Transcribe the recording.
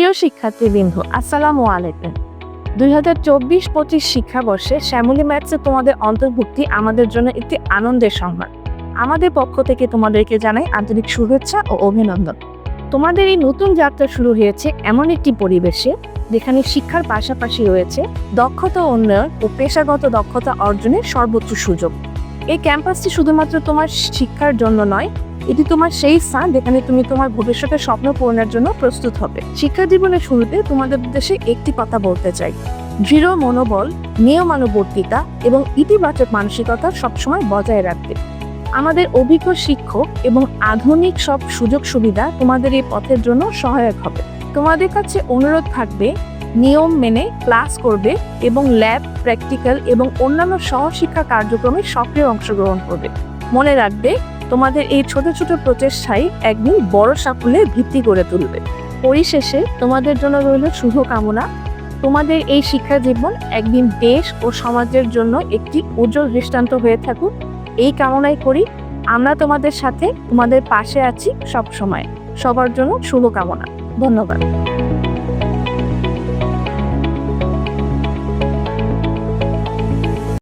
প্রিয় শিক্ষার্থীবৃন্দ, আসসালামু আলাইকুম। দুই হাজার চব্বিশ পঁচিশ শিক্ষাবর্ষে শ্যামলী ম্যাথসে তোমাদের অন্তর্ভুক্তি আমাদের জন্য একটি আনন্দের সংবাদ। আমাদের পক্ষ থেকে তোমাদেরকে জানাই আন্তরিক শুভেচ্ছা ও অভিনন্দন। তোমাদের এই নতুন যাত্রা শুরু হয়েছে এমন একটি পরিবেশে, যেখানে শিক্ষার পাশাপাশি রয়েছে দক্ষতা উন্নয়ন ও পেশাগত দক্ষতা অর্জনের সর্বোচ্চ সুযোগ। এই ক্যাম্পাসটি শুধুমাত্র তোমার শিক্ষার জন্য নয় এটি তোমার সেই স্থান যেখানে তুমি তোমার ভবিষ্যতের স্বপ্ন পূরণের জন্য প্রস্তুত হবে। শিক্ষা জীবনের শুরুতে তোমাদের উদ্দেশ্যে একটি কথা বলতে চাই। দৃঢ় মনোবল, নিয়মানুবর্তিতা এবং ইতিবাচক মানসিকতা সবসময় বজায় রাখবে। আমাদের অভিজ্ঞ শিক্ষক এবং আধুনিক সব সুযোগ সুবিধা তোমাদের এই পথের জন্য সহায়ক হবে। তোমাদের কাছে অনুরোধ থাকবে, নিয়ম মেনে ক্লাস করবে এবং ল্যাব প্র্যাকটিক্যাল এবং অন্যান্য সহশিক্ষা কার্যক্রমে সক্রিয় অংশগ্রহণ করবে। মনে রাখবে তোমাদের এই ছোট ছোট প্রচেষ্টাই একদিন বড় সাফল্যের ভিত্তি করে তুলবে। পরিশেষে তোমাদের জন্য রইল শুভকামনা। তোমাদের এই শিক্ষা জীবন একদিন দেশ ও সমাজের জন্য একটি উজ্জ্বল দৃষ্টান্ত হয়ে থাকুক। এই কামনাই করি। আমরা তোমাদের সাথে তোমাদের পাশে আছি সব সময় সবার জন্য শুভকামনা। ধন্যবাদ।